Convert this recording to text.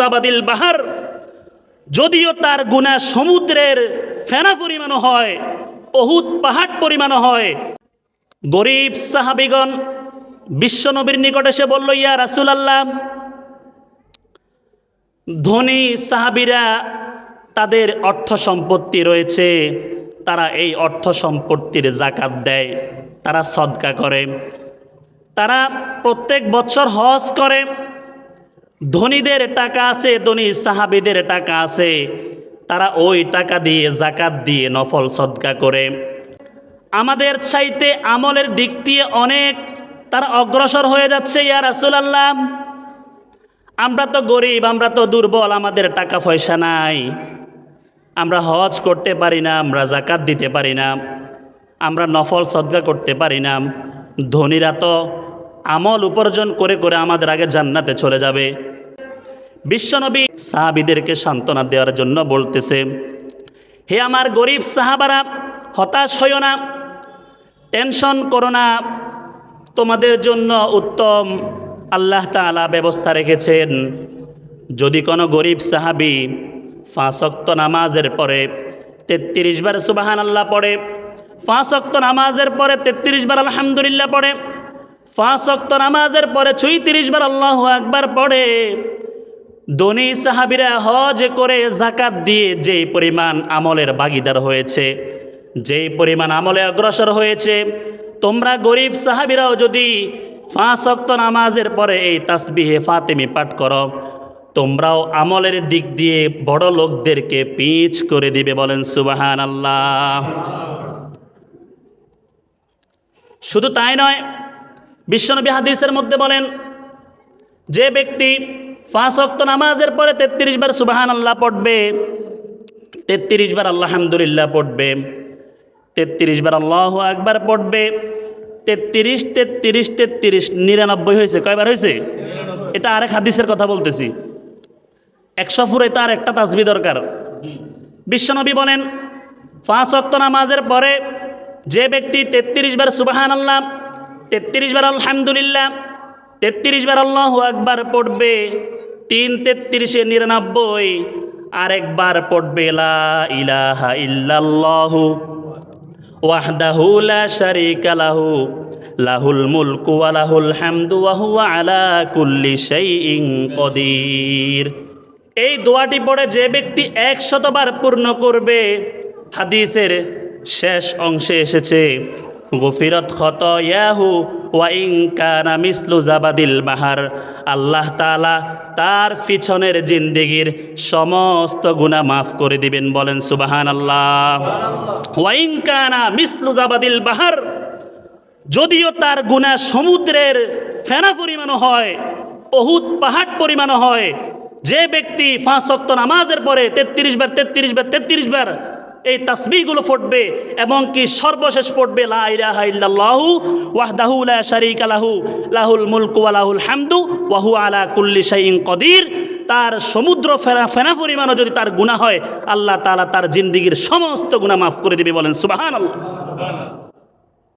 জাবাদিল বাহার, যদিও তার গুণা সমুদ্রের ফেনা পরিমাণও হয়, বহুত পাহাড় পরিমাণও হয়। গরিব সাহাবিগণ বিশ্বনবীর নিকট এসে বলল, ইয়া রাসুল আল্লাহ ধনী সাহাবিরা তাদের অর্থ সম্পত্তি রয়েছে, তারা এই অর্থ সম্পত্তির জাকাত দেয়, তারা সদকা করে, তারা প্রত্যেক বছর হজ করে ধনীদের টাকা আছে, ধনী সাহাবিদের টাকা আছে। তারা ওই টাকা দিয়ে জাকাত দিয়ে নফল সদকা করে। আমাদের চাইতে আমলের দিক দিয়ে অনেক তারা অগ্রসর হয়ে যাচ্ছে ইয়ার ইয়া রাসুলাল্লাহ। আমরা তো গরিব, আমরা তো দুর্বল, আমাদের টাকা পয়সা নাই। আমরা হজ করতে পারি না, আমরা জাকাত দিতে পারি না, আমরা নফল সদকা করতে পারি না। ধনীরা তো আমল উপার্জন করে করে আমাদের আগে জান্নাতে চলে যাবে। বিশ্বনবী সাহাবিদেরকে সান্ত্বনা দেওয়ার জন্য বলতেছে, হে আমার গরিব সাহাবারা, হতাশ হইও না, টেনশন করো না, তোমাদের জন্য উত্তম আল্লাহ তাআলা ব্যবস্থা রেখেছেন। যদি কোনো গরিব সাহাবি অক্ত নামাজের পরে তেত্রিশ বার সুবাহান আল্লাহ পড়ে অক্ত নামাজের পরে তেত্রিশ বার আলহামদুলিল্লাহ পড়ে অক্ত নামাজের পরে ছুঁইত্রিশ বার আল্লাহ একবার পড়ে ধনী সাহাবিরা হজ করে জাকাত দিয়ে যেই পরিমাণ আমলের ভাগিদার হয়েছে যেই পরিমাণ আমলে অগ্রসর হয়েছে, তোমরা গরিব সাহাবিরাও যদি পাঁচ অক্ত নামাজের পরে এই তাসবিহে ফাতেমি পাঠ করো, তোমরাও আমলের দিক দিয়ে বড় লোকদেরকে পিচ করে দিবে বলেন সুবাহান আল্লাহ শুধু তাই নয়, বিশ্বনবী হাদিসের মধ্যে বলেন, যে ব্যক্তি পাঁচ অক্ত নামাজের পরে তেত্রিশ বার সুবাহান আল্লাহ পড়বে তেত্রিশ বার আল্লাহামদুলিল্লাহ পড়বে তেত্রিশ বার আল্লাহ একবার পড়বে তেত্রিশ তেত্রিশ তেত্রিশ নিরানব্বই হয়েছে কয়বার হয়েছে? এটা আরেক হাদিসের কথা বলতেছি। একশো ফুরে তার একটা তাজবি দরকার। বিশ্বনবী বলেন পাঁচ অক্ত নামাজের পরে যে ব্যক্তি তেত্রিশ বার সুবাহান আল্লাহ তেত্রিশ বার আলহামদুলিল্লাহ তেত্রিশ বার আল্লাহ একবার পড়বে, তিন তেত্রিশে নিরানব্বই, আরেকবার পড়বে, লা ইলাহা ইল্লাল্লাহু ওয়াহদাহু লা শারীকা লাহু, লাহুল মুলকু ওয়া লাহুল হামদু ওয়া হুয়া আলা কুল্লি শাইইন কদির। এই দোয়াটি পড়ে যে ব্যক্তি একশতবার পূর্ণ করবে, হাদিসের শেষ অংশে এসেছে গফিরত খত ইয়াহু ওয়াইং কানা মিসলু জাবাদিল বাহার। আল্লাহ তাআলা তার পিছনের জিন্দিগির সমস্ত গুনাহ মাফ করে দিবেন, বলেন সুবাহান আল্লাহ ওয়াইং কানা মিসলু জাবাদিল বাহার, যদিও তার গুণা সমুদ্রের ফেনা পরিমাণও হয় বহুত পাহাড় পরিমাণও হয়, যে ব্যক্তি পাঁচ অক্ত নামাজের পরে তেত্রিশ বার তেত্রিশ বার তেত্রিশ বার এই তাসবিগুলো ফুটবে এবং কি সর্বশেষ পড়বে, লা ইলাহা ইল্লাল্লাহু ওয়াহদাহু শারীকা লাহু, লাহুল মুলকু লাহুল হামদু, ওয়া হুয়া আলা কুল্লি শাইইন কদির। তার সমুদ্র ফেরা ফেনা পরিমাণও যদি তার গুণা হয়, আল্লাহ তাআলা তার জিন্দিগির সমস্ত গুণা মাফ করে দিবে বলেন, সুবহানাল্লাহ।